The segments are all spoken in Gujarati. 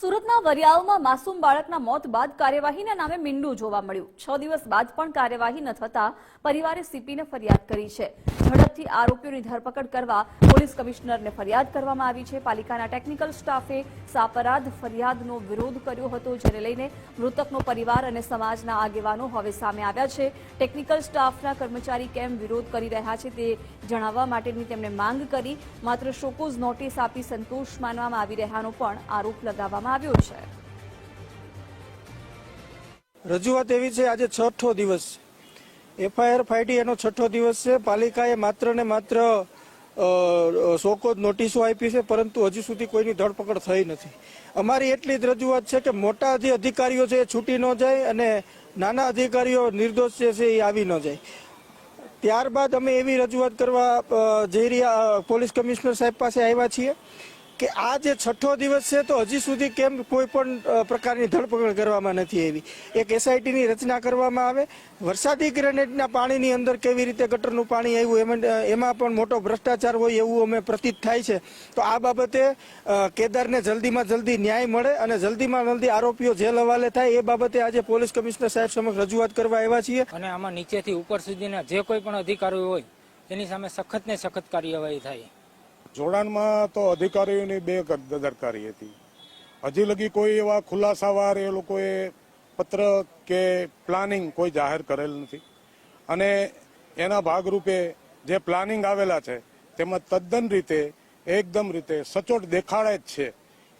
સુરતના વરિયાળમાં માસૂમ બાળકના મોત બાદ કાર્યવાહીના નામે મીંડું જોવા મળ્યું. છ દિવસ બાદ પણ કાર્યવાહી ન થતા પરિવારે સીપીને ફરિયાદ કરી છે. ઝડપથી આરોપીઓની ધરપકડ કરવા પોલીસ કમિશનરને ફરિયાદ કરવામાં આવી છે. પાલિકાના ટેકનિકલ સ્ટાફે સાપરાધ ફરિયાદનો વિરોધ કર્યો હતો, જેને લઈને મૃતકનો પરિવાર અને સમાજના આગેવાનો હવે સામે આવ્યા છે. ટેકનિકલ સ્ટાફના કર્મચારી કેમ વિરોધ કરી રહ્યા છે તે જણાવવા માટેની તેમણે માંગ કરી. માત્ર શોકોઝ નોટિસ આપી સંતોષ માનવામાં આવી રહ્યાનો પણ આરોપ લગાવવામાં આવ્યો છે. રજૂઆત એવી છે, આજે છઠ્ઠો દિવસ એફઆઈઆર ફાઈટી એનો છઠ્ઠો દિવસ છે. પાલિકાએ માત્ર ને માત્ર શોકોજ નોટિસો આપી છે, પરંતુ હજી સુધી કોઈની ધરપકડ થઈ નથી. અમારી એટલી જ રજૂઆત છે કે મોટા જે અધિકારીઓ છે એ છૂટી ન જાય અને નાના અધિકારીઓ નિર્દોષ જે છે એ આવી ન જાય. ત્યારબાદ અમે એવી રજૂઆત કરવા જઈ રહ્યા પોલીસ કમિશનર સાહેબ પાસે આવ્યા છીએ. કે આ જે છઠ્ઠો દિવસ છે તો હજી સુધી કેમ કોઈ પણ પ્રકારની ધરપકડ કરવામાં નથી આવી. એક એસઆઈટીની રચના કરવામાં આવે. વરસાદી ગ્રેનેડના પાણીની અંદર કેવી રીતે ગટરનું પાણી આવ્યું, એમાં પણ મોટો ભ્રષ્ટાચાર હોય એવું અમે પ્રતીત થાય છે. તો આ બાબતે કેદારને જલ્દીમાં જલ્દી ન્યાય મળે અને જલ્દીમાં જલ્દી આરોપીઓ જેલ હવાલે થાય. એ બાબતે આજે પોલીસ કમિશનર સાહેબ સમક્ષ રજૂઆત કરવા આવ્યા છીએ. અને આમાં નીચેથી ઉપર સુધીના જે કોઈ પણ અધિકારીઓ હોય તેની સામે સખત ને સખત કાર્યવાહી થાય. જોડાણમાં તો અધિકારીઓની બે દરકારી હતી. હજી લગી કોઈ એવા ખુલાસાવાર એ લોકોએ પત્ર કે પ્લાનિંગ કોઈ જાહેર કરેલ નથી. અને એના ભાગરૂપે જે પ્લાનિંગ આવેલા છે, તેમાં તદ્દન રીતે, એકદમ રીતે સચોટ દેખાડે જ છે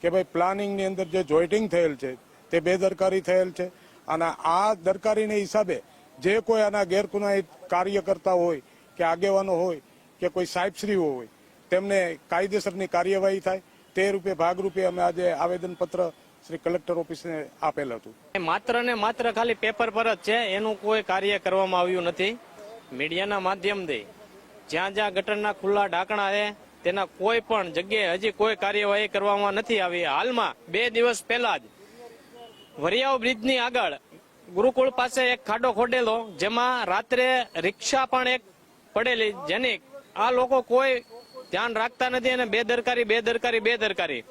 કે ભાઈ પ્લાનિંગની અંદર જે જોઈટિંગ થયેલ છે, તે બેદરકારી થયેલ છે. અને આ દરકારીને હિસાબે જે કોઈ આના ગેરકુનાહિત કાર્યકર્તા હોય, કે આગેવાનો હોય, કે કોઈ સાહેબશ્રીઓ હોય તેમને કાયદેસરની કાર્યવાહી થાય. તે રૂપે ભાગરૂપે અમે આજે આવેદનપત્ર શ્રી કલેક્ટર ઓફિસને આપેલ હતું. માત્ર ને માત્ર ખાલી પેપર પર જ છે, એનું કોઈ કાર્ય કરવામાં આવ્યું નથી. મીડિયાના માધ્યમથી જ્યાં જ્યાં ગટરના ખુલ્લા ઢાંકણા છે તેના કોઈ પણ જગ્યાએ હજી કોઈ કાર્યવાહી કરવામાં નથી આવી. હાલમાં બે દિવસ પહેલા જ વરિયાવ બ્રિજની આગળ ગુરુકુળ પાસે એક ખાડો ખોડેલો, જેમાં રાત્રે રિક્ષા પણ એક પડેલી. જેની આ લોકો કોઈ ધ્યાન રાખતા નથી અને બેદરકારી બેદરકારી બેદરકારી.